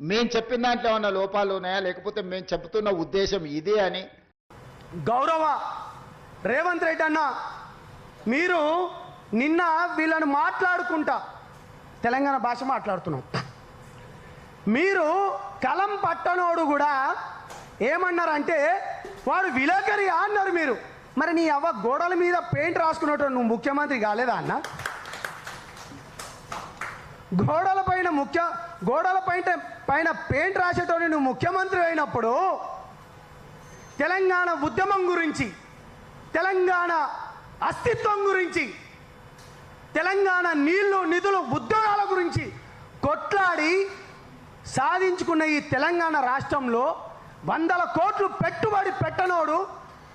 మేము చెప్పిన దాంట్లో ఏమన్నా లోపాలు ఉన్నాయా? లేకపోతే మేము చెబుతున్న ఉద్దేశం ఇదే అని? గౌరవ రేవంత్ రెడ్డి అన్న మీరు నిన్న వీళ్ళని మాట్లాడుకుంటా తెలంగాణ భాష మాట్లాడుతున్నాం. మీరు కలం పట్టనోడు కూడా ఏమన్నారంటే వాడు విలేకరి అన్నారు మీరు. మరి నీ అవ్వ గోడల మీద పెయింట్ రాసుకున్నట్టు నువ్వు ముఖ్యమంత్రి కాలేదా అన్న? గోడల పైన ముఖ్య గోడల పైన పైన పెయింట్ రాసేటోని నువ్వు ముఖ్యమంత్రి అయినప్పుడు తెలంగాణ ఉద్యమం గురించి తెలంగాణ అస్తిత్వం గురించి తెలంగాణ నీళ్ళు నిధులు ఉద్యోగాల గురించి కొట్లాడి సాధించుకున్న ఈ తెలంగాణ రాష్ట్రంలో వందల కోట్లు పెట్టుబడి పెట్టనోడు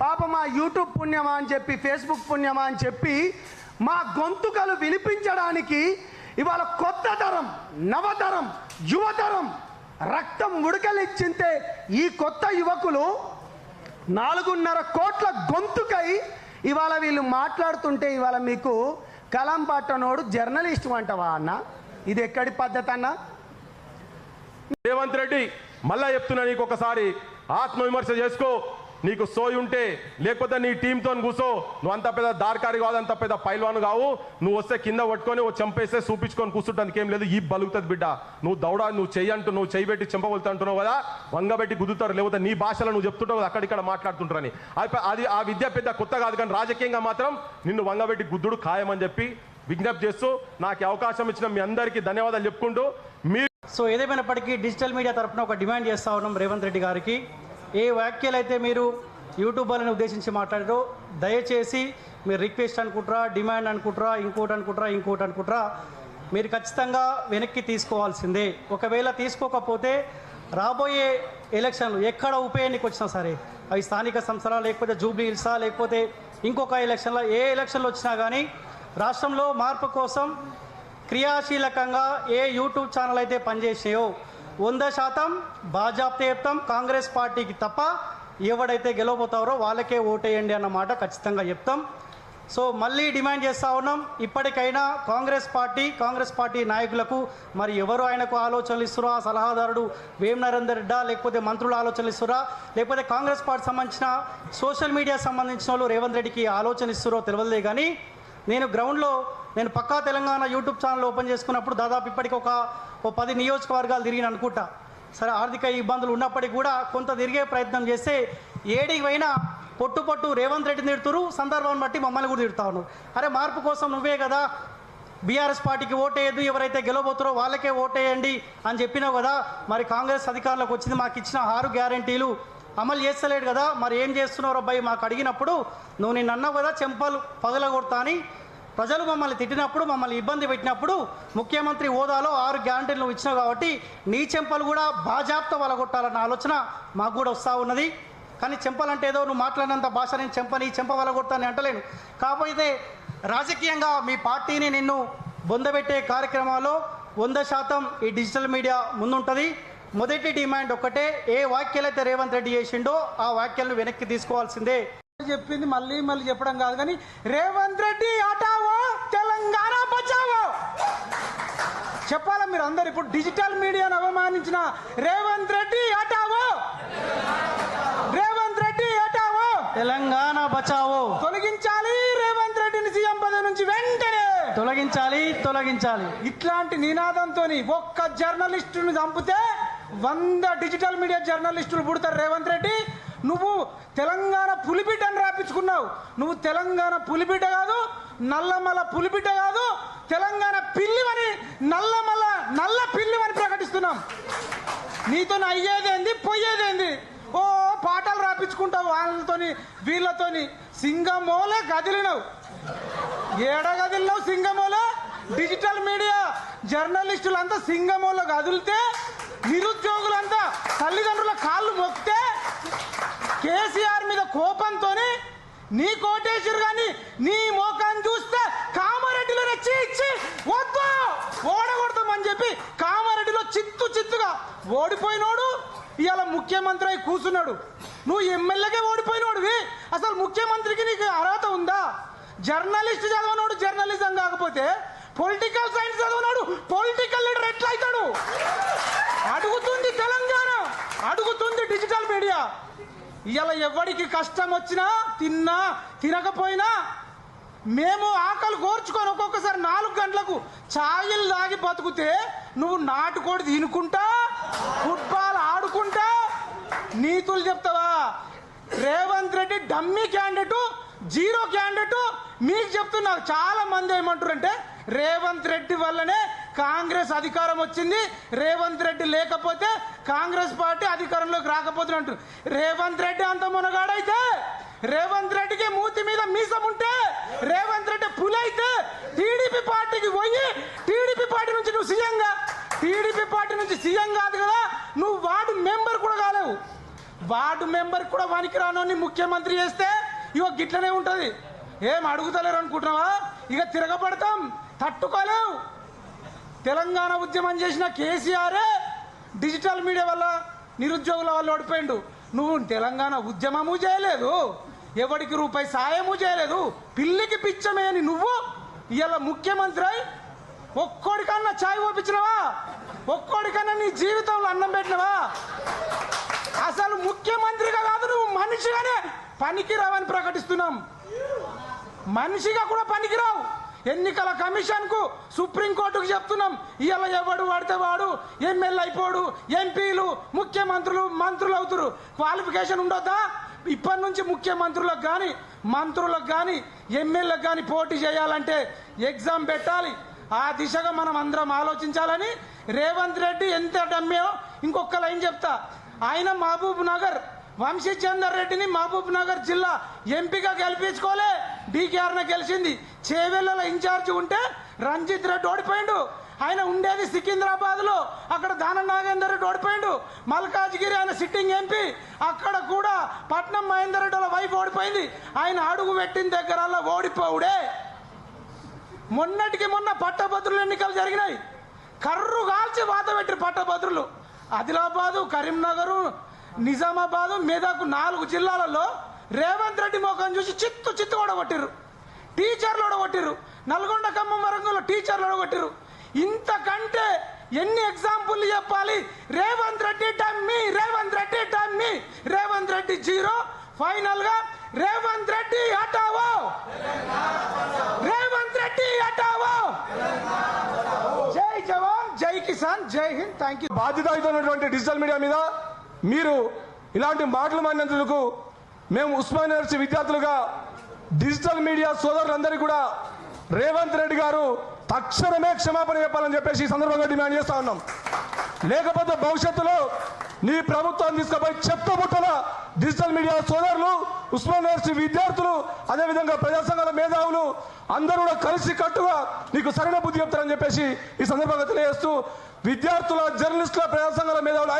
పాప మా యూట్యూబ్ పుణ్యమా అని చెప్పి ఫేస్బుక్ పుణ్యమా అని చెప్పి మా గొంతుకలు వినిపించడానికి ఇవాళ కొత్త తరం నవతరం యువతరం రక్తం ఉడకలిచ్చింతే ఈ కొత్త యువకులు నాలుగున్నర కోట్ల గొంతుకై ఇవాళ వీళ్ళు మాట్లాడుతుంటే ఇవాళ మీకు కలం పట్టనోడు జర్నలిస్ట్ అంటవా అన్న? ఇది ఎక్కడి పద్ధతి అన్న? రేవంత్ రెడ్డి మళ్ళా చెప్తున్నా నీకు ఒకసారి ఆత్మవిమర్శ చేసుకో. నీకు సోయి ఉంటే లేకపోతే నీ టీంతో కూసో నువ్వు అంత పెద్ద దార్కారి కాదు అంత పెద్ద పైల్వాను కావు. నువ్వు వస్తే కింద పట్టుకొని ఓ చంపేస్తే చూపించుకొని కూర్చుంటానికి ఏం లేదు ఈ బలుగుతుంది బిడ్డ. నువ్వు దౌడా నువ్వు చెయ్యి అంటూ నువ్వు చెయ్యి పెట్టి చెంపగలుగుతా అంటున్నావు కదా వంగబెట్టి గుద్దుతారు లేకపోతే నీ భాషలో నువ్వు చెప్తుంటావు కదా అక్కడిక్కడ మాట్లాడుతుంటారని. అది అది ఆ విద్య పెద్ద కొత్త కాదు కానీ రాజకీయంగా మాత్రం నిన్ను వంగబెట్టి గుద్దుడు ఖాయమని చెప్పి విజ్ఞప్తి చేస్తూ నాకు అవకాశం ఇచ్చిన మీ అందరికీ ధన్యవాదాలు చెప్పుకుంటూ మీరు సో ఏదేమైనప్పటికీ డిజిటల్ మీడియా తరఫున ఒక డిమాండ్ చేస్తా ఉన్నాం రేవంత్ రెడ్డి గారికి. ఏ వ్యాఖ్యలు అయితే మీరు వాళ్ళని ఉద్దేశించి మాట్లాడారో దయచేసి మీరు రిక్వెస్ట్ అనుకుంటారా డిమాండ్ అనుకుంటారా ఇంకోటి అనుకుంటారా ఇంకోటి అనుకుంటారా మీరు ఖచ్చితంగా వెనక్కి తీసుకోవాల్సిందే. ఒకవేళ తీసుకోకపోతే రాబోయే ఎలక్షన్లు ఎక్కడ ఉప ఎన్నిక వచ్చినా సరే అవి స్థానిక సంస్థల లేకపోతే జూబ్లీ హిల్సా లేకపోతే ఇంకొక ఎలక్షన్లో ఏ ఎలక్షన్లు వచ్చినా కానీ రాష్ట్రంలో మార్పు కోసం క్రియాశీలకంగా ఏ యూట్యూబ్ ఛానల్ అయితే పనిచేసాయో వంద శాతం బాజాప్తే చెప్తాం కాంగ్రెస్ పార్టీకి తప్ప ఎవడైతే గెలవబోతారో వాళ్ళకే ఓటేయండి అన్నమాట ఖచ్చితంగా చెప్తాం. సో మళ్ళీ డిమాండ్ చేస్తూ ఉన్నాం. ఇప్పటికైనా కాంగ్రెస్ పార్టీ కాంగ్రెస్ పార్టీ నాయకులకు మరి ఎవరు ఆయనకు ఆలోచనలు ఇస్తురా సలహాదారుడు వేం నరేందర్ రెడ్డా లేకపోతే మంత్రులు ఆలోచనలు ఇస్తురా లేకపోతే కాంగ్రెస్ పార్టీ సంబంధించిన సోషల్ మీడియా సంబంధించిన వాళ్ళు రేవంత్ రెడ్డికి ఆలోచన ఇస్తురో తెలియదులే కానీ నేను గ్రౌండ్లో నేను పక్కా తెలంగాణ యూట్యూబ్ ఛానల్ ఓపెన్ చేసుకున్నప్పుడు దాదాపు ఇప్పటికి ఒక ఓ పది నియోజకవర్గాలు తిరిగిన అనుకుంటా. సరే ఆర్థిక ఇబ్బందులు ఉన్నప్పటికీ కూడా కొంత తిరిగే ప్రయత్నం చేస్తే ఏడికి పోయినా పొట్టు పొట్టు రేవంత్ రెడ్డిని తిడుతురు సందర్భాన్ని బట్టి మమ్మల్ని కూడా తిడతా ఉన్నారు. అరే మార్పు కోసం నువ్వే కదా బీఆర్ఎస్ పార్టీకి ఓటేయద్దు ఎవరైతే గెలవబోతారో వాళ్ళకే ఓటేయండి అని చెప్పినావు కదా మరి కాంగ్రెస్ అధికారంలోకి వచ్చింది మాకు ఇచ్చిన ఆరు గ్యారంటీలు అమలు చేస్తలేడు కదా మరి ఏం చేస్తున్నావు అబ్బాయి మాకు అడిగినప్పుడు నువ్వు నిన్ను అన్నావు కదా చెంపలు పగలగొడతా అని ప్రజలు మమ్మల్ని తిట్టినప్పుడు మమ్మల్ని ఇబ్బంది పెట్టినప్పుడు ముఖ్యమంత్రి హోదాలో ఆరు గ్యారంటీలు ఇచ్చినావు కాబట్టి నీ చెంపలు కూడా బాజాప్త వలగొట్టాలన్న ఆలోచన మాకు కూడా వస్తూ ఉన్నది. కానీ చెంపలంటే ఏదో నువ్వు మాట్లాడినంత భాష నేను చెంపని చెంప వలగొడతాను అంటలేను. కాకపోతే రాజకీయంగా మీ పార్టీని నిన్ను బొందబెట్టే కార్యక్రమాల్లో వంద శాతం ఈ డిజిటల్ మీడియా ముందుంటుంది. మొదటి డిమాండ్ ఒక్కటే ఏ వ్యాఖ్యలైతే రేవంత్ రెడ్డి చేసిండో ఆ వ్యాఖ్యలను వెనక్కి తీసుకోవాల్సిందే. చెప్పింది మళ్ళీ మళ్ళీ చెప్పడం కాదు కానీ రేవంత్ రెడ్డి హటావో తెలంగాణ బచావో? చెప్పాలా మీరు అందరు? ఇప్పుడు డిజిటల్ మీడియాను అవమానించిన రేవంత్ రెడ్డి హటావో రేవంత్ రెడ్డి హటావో తెలంగాణ బచావో. తొలగించాలి రేవంత్ రెడ్డిని సీఎం పదవి నుంచి వెంటనే. తొలగించాలి తొలగించాలి. ఇట్లాంటి నినాదంతో ఒక్క జర్నలిస్టుని చంపితే వంద డిజిటల్ మీడియా జర్నలిస్టులు పుడతారు రేవంత్ రెడ్డి. నువ్వు తెలంగాణ పులిబిడ్డని రాపించుకున్నావు. నువ్వు తెలంగాణ పులిబిడ్డ కాదు నల్లమల పులిబిడ్డ కాదు తెలంగాణ పిల్లివని నల్లమల నల్ల పిల్లివని ప్రకటిస్తున్నాం. నీతో అయ్యేదేంది పోయేదేంది? ఓ పాటలు రాపించుకుంటావు వాళ్ళతోని వీళ్ళతోని. సింగమోలే కదిలినవు ఏడగదిలినవు సింగమోలో? Digital media. జర్నలిస్టులంతా సింగమోలో కదిలితే నిరుద్యోగులంతా తల్లిదండ్రుల కాళ్ళు మొక్కితే కేసీఆర్ మీద కోపంతో నీ కోటేశ్వరు కానీ నీ మోకాన్ని చూస్తే కామారెడ్డిలో రెచ్చి ఇచ్చి వద్దు ఓడగొడతామని చెప్పి కామారెడ్డిలో చిత్తు చిత్తుగా ఓడిపోయినోడు ఇవాళ ముఖ్యమంత్రి అయి కూర్చున్నాడు. నువ్వు ఎమ్మెల్యేకే ఓడిపోయినోడివి అసలు ముఖ్యమంత్రికి నీకు అర్హత ఉందా? జర్నలిస్ట్ చదవనోడు జర్నలిజం కాకపోతే పొలిటికల్ సైన్స్ చదవనోడు పొలిటికల్ లీడర్ ఎట్లా అవుతాడు అడుగుతుంది తెలంగాణ అడుగుతుంది డిజిటల్ మీడియా. ఇలా ఎవరికి కష్టం వచ్చినా తిన్నా తినకపోయినా మేము ఆకలి కోర్చుకొని ఒక్కొక్కసారి నాలుగు గంటలకు ఛాయలు తాగి బతుకుతే నువ్వు నాటుకోడి తినుకుంటా ఫుట్బాల్ ఆడుకుంటా నీతులు చెప్తావా? Revanth Reddy dummy candidate zero candidate మీకు చెప్తున్నారు చాలా మంది ఏమంటారంటే రేవంత్ రెడ్డి వల్లనే కాంగ్రెస్ అధికారం వచ్చింది రేవంత్ రెడ్డి లేకపోతే కాంగ్రెస్ పార్టీ అధికారంలోకి రాకపోతుంది అంటారు. రేవంత్ రెడ్డి అంత మునగాడైతే రేవంత్ రెడ్డికి మూతి మీద మీసం ఉంటే రేవంత్ రెడ్డి పులైతే టీడీపీ పార్టీకి పోయి టీడీపీ పార్టీ నుంచి నువ్వు సీఎంగా టీడీపీ పార్టీ నుంచి సీఎం కాదు కదా నువ్వు వార్డు మెంబర్ కూడా కాలేవు. వార్డు మెంబర్ కూడా పనికిరానోని ముఖ్యమంత్రి చేస్తే ఇగో గిట్లనే ఉంటుంది. ఏం అడుగుతలేరు అనుకుంటున్నావా? ఇక తిరగబడతాం తట్టుకోలేవు. తెలంగాణ ఉద్యమం చేసిన కేసీఆరే డిజిటల్ మీడియా వల్ల నిరుద్యోగుల వల్ల ఓడిపోయిండు. నువ్వు తెలంగాణ ఉద్యమము చేయలేదు. ఎవడికి రూపాయి సాయము చేయలేదు. పిల్లికి పిచ్చమేని నువ్వు ఇలా ముఖ్యమంత్రి అయి ఒక్కోడికన్నా ఛాయ్ ఓపించినవా? ఒక్కోడికన్నా నీ జీవితంలో అన్నం పెట్టినవా? అసలు ముఖ్యమంత్రిగా కాదు నువ్వు మనిషిగానే పనికిరావని ప్రకటిస్తున్నాం. మనిషిగా కూడా పనికిరావు. ఎన్నికల కమిషన్కు సుప్రీంకోర్టుకు చెప్తున్నాం. ఇవాళ ఎవడు పడితే వాడు ఎమ్మెల్యే అయిపోడు ఎంపీలు ముఖ్యమంత్రులు మంత్రులు అవుతారు క్వాలిఫికేషన్ ఉండొద్దా? ఇప్పటి నుంచి ముఖ్యమంత్రులకు కానీ మంత్రులకు కానీ ఎమ్మెల్యేలకు కానీ పోటీ చేయాలంటే ఎగ్జామ్ పెట్టాలి. ఆ దిశగా మనం అందరం ఆలోచించాలని రేవంత్ రెడ్డి ఎంత డమ్మో ఇంకొక లైన్ చెప్తా. ఆయన మహబూబ్ నగర్ వంశీచందర్ రెడ్డిని మహబూబ్ నగర్ జిల్లా ఎంపీగా గెలిపించుకోలే. డీకేఆర్న గెలిచింది. చేవెళ్ళలో ఇన్ఛార్జ్ ఉంటే రంజిత్ రెడ్డి ఓడిపోయిండు. ఆయన ఉండేది సికింద్రాబాద్లో అక్కడ దాన నాగేందర్ రెడ్డి ఓడిపోయిండు. మల్కాజ్గిరి ఆయన సిట్టింగ్ ఎంపీ. అక్కడ కూడా పట్నం మహేందర్ రెడ్డి వైఫ్ ఓడిపోయింది. ఆయన అడుగు పెట్టిన దగ్గర ఓడిపోవుడే. మొన్నటికి మొన్న పట్టభద్రులు ఎన్నికలు జరిగినాయి. కర్రు కాల్చి వాత పెట్టిరు పట్టభద్రులు. ఆదిలాబాదు కరీంనగరు నిజామాబాదు మెదక్ నాలుగు జిల్లాలలో రేవంత్ రెడ్డి ముఖం చూసి చిత్తు చిత్తు కూడా కొట్టిర్రు టీచర్లు ఓడగొట్టిరు నల్గొండ ఖమ్మం వరంగంలో టీచర్లు ఓడగొట్టిరు ఇంతకంటే ఎన్ని ఎగ్జాంపుల్ చెప్పాలి? Revanth Reddy dummy Revanth Reddy dummy Revanth Reddy zero ఫైనల్గా రేవంత్ రెడ్డి హటావో రేవంత్ రెడ్డి హటావో జై జవాన్ జై కిసాన్ జై హింద్. థ్యాంక్ యూ బాధ్యతాయుతమైనటువంటి డిజిటల్ మీడియా మీద మీరు ఇలాంటి మాటలు మాడినందుకు మేము ఉస్మాన్ యూనివర్సిటీ విద్యార్థులుగా డిజిటల్ మీడియా సోదరులందరికీ కూడా రేవంత్ రెడ్డి గారు తక్షణమే క్షమాపణ చెప్పాలని చెప్పేసి ఈ సందర్భంగా డిమాండ్ చేస్తా ఉన్నాం. లేకపోతే భవిష్యత్తులో నీ ప్రభుత్వం తీసుకుపోయి చెత్త బుట్టల డిజిటల్ మీడియా సోదరులు ఉస్మాన్ యూనివర్సిటీ విద్యార్థులు అదేవిధంగా ప్రజాసంఘాల మేధావులు అందరూ కూడా కలిసి కట్టుగా నీకు సరైన బుద్ధి చెప్తారని చెప్పేసి ఈ సందర్భంగా తెలియజేస్తూ విద్యార్థుల జర్నలిస్టుల ప్రజాసంఘాల మేధావులు